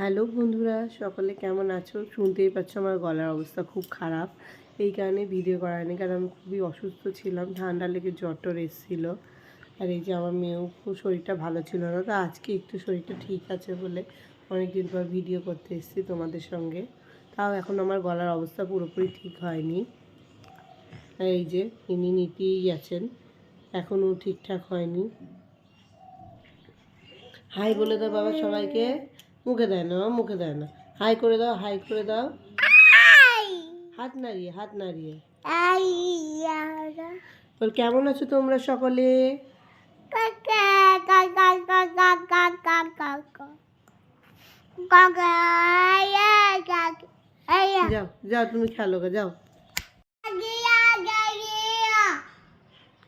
Hello বন্ধুরা, সকলে কেমন আছো? শুনতেই পাচ্ছ আমার গলার অবস্থা খুব খারাপ। এই কারণে ভিডিও করা হয়নি, কারণ আমি খুবই অসুস্থ ছিলাম, ঠান্ডা লেগে জ্বর এসেছিল। আর এই যে আমার মেয়েও খুব শরীরটা ভালো ছিল না, তো আজকে একটু শরীরটা ঠিক আছে বলে অনেক দিন পর ভিডিও করতে এসেছি তোমাদের সঙ্গে। তাও এখন আমার গলার অবস্থা পুরোপুরি ঠিক হয়নি। এই যে ইনি নিতেই গেছেন এখনও ঠিকঠাক হয়নি। হাই বলে দাও বাবা সবাইকে। মুখে দেয় না মুখে দেয় না। হাই করে দাও হাই করে দাও। হাত নাড়িয়ে হাত নাড়িয়ে। বল কেমন আছো তোমরা সকলে? যাও যাও তুমি খেলো গা যাও।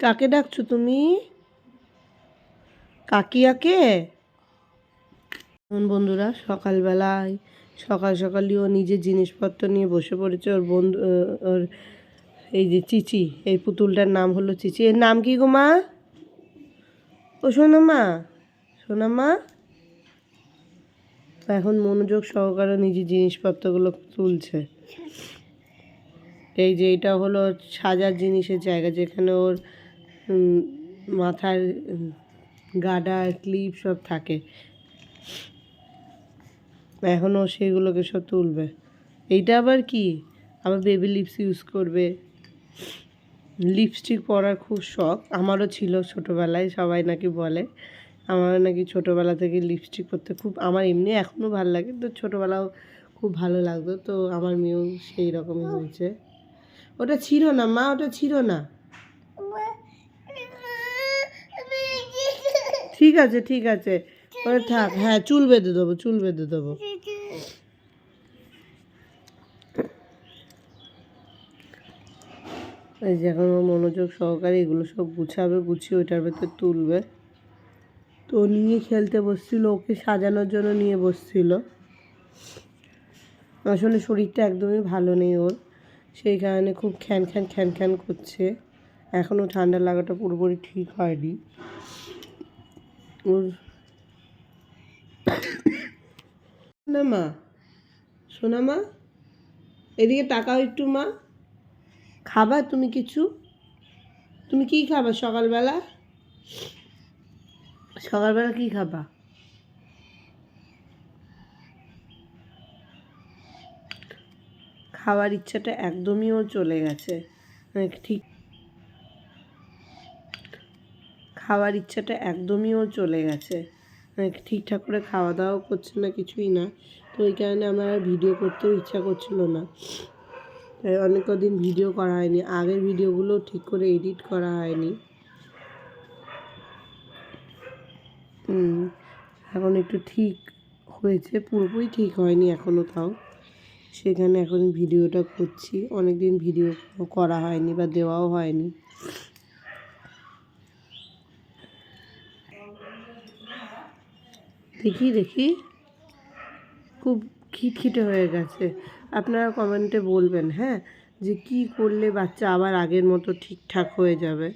কাকে ডাকছো তুমি? কাকিয়াকে? এখন বন্ধুরা সকালবেলায় সকাল সকালই ও নিজের জিনিসপত্র নিয়ে বসে পড়েছে ওর বন্ধু ওর এই যে চিচি, এই পুতুলটার নাম হলো চিচি। এর নাম কি গো মা? ও সোনামা সোনামা এখন মনোযোগ সহকারে নিজের জিনিসপত্রগুলো তুলছে। এই যে এটা হলো সাজার জিনিসের জায়গা যেখানে ওর মাথার গাডা ক্লিপ সব থাকে। এখনও সেগুলোকে সব তুলবে। এইটা আবার কি? আবার বেবি লিপস ইউজ করবে। লিপস্টিক পরার খুব শখ। আমারও ছিল ছোটোবেলায়, সবাই নাকি বলে। আমার নাকি ছোটোবেলা থেকে লিপস্টিক পরতে খুব, আমার এমনি এখনও ভালো লাগে। তো ছোটোবেলাও খুব ভালো লাগতো। তো আমার মেয়েও সেই রকমই হয়েছে। ওটা ছিল না, মা, ওটা ছিল না। ঠিক আছে ঠিক আছে। ওটা থাক। হ্যাঁ চুল বেঁধে দেবো, চুল বেঁধে দেবো। এই যে এখন মনোযোগ সহকারে এগুলো সব গুছাবে, গুছিয়ে ওইটার ভেতর তুলবে। তো নিয়ে খেলতে বসছিল, ওকে সাজানোর জন্য নিয়ে বসছিল। আসলে শরীরটা একদমই ভালো নেই ওর, সেই কারণে খুব খ্যান খ্যান খ্যান খ্যান করছে। এখনও ঠান্ডা লাগাটা পুরোপুরি ঠিক হয়নি। ওর না মা শোনা মা এদিকে তাকাও একটু মা। খাবা তুমি কিছু? তুমি কি খাবা সকালবেলা? সকালবেলা কি খাবা? খাওয়ার ইচ্ছাটা একদমই ওর চলে গেছে। মানে ঠিক খাওয়ার ইচ্ছাটা একদমই ওর চলে গেছে। ঠিকঠাক করে খাওয়া দাওয়াও করছে না, কিছুই না। তো ওই কারণে আমার আর ভিডিও করতেও ইচ্ছা করছিল না। তাই অনেক কদিন ভিডিও করা হয়নি। আগের ভিডিওগুলো ঠিক করে এডিট করা হয়নি। এখন একটু ঠিক হয়েছে। পুরোপুরি ঠিক হয়নি এখনও তাও। সেখানে এখন ভিডিওটা করছি। অনেক দিন ভিডিও করা হয়নি বা দেওয়াও হয়নি। দেখি দেখি। খুব খিটখিটে হয়ে গেছে। আপনারা কমেন্টে বলবেন হ্যাঁ যে কি করলে বাচ্চা আবার আগের মতো ঠিকঠাক হয়ে যাবে।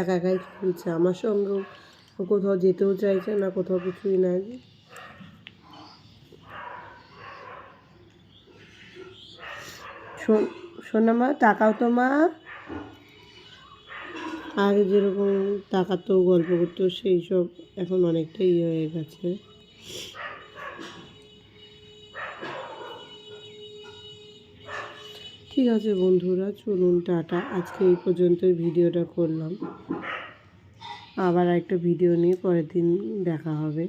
একা একাই খেলছে। আমার সঙ্গেও কোথাও যেতেও চাইছে না, কোথাও কিছুই না শোন, শোনা মা টাকাও তো মা। আগে যেরকম তাকাতো, গল্প করতো, সেই সব এখন অনেকটাই ইয়ে হয়ে গেছে। ঠিক আছে বন্ধুরা, চলুন, টাটা। আজকে এই পর্যন্তই ভিডিওটা করলাম। আবার একটা ভিডিও নিয়ে পরের দিন দেখা হবে।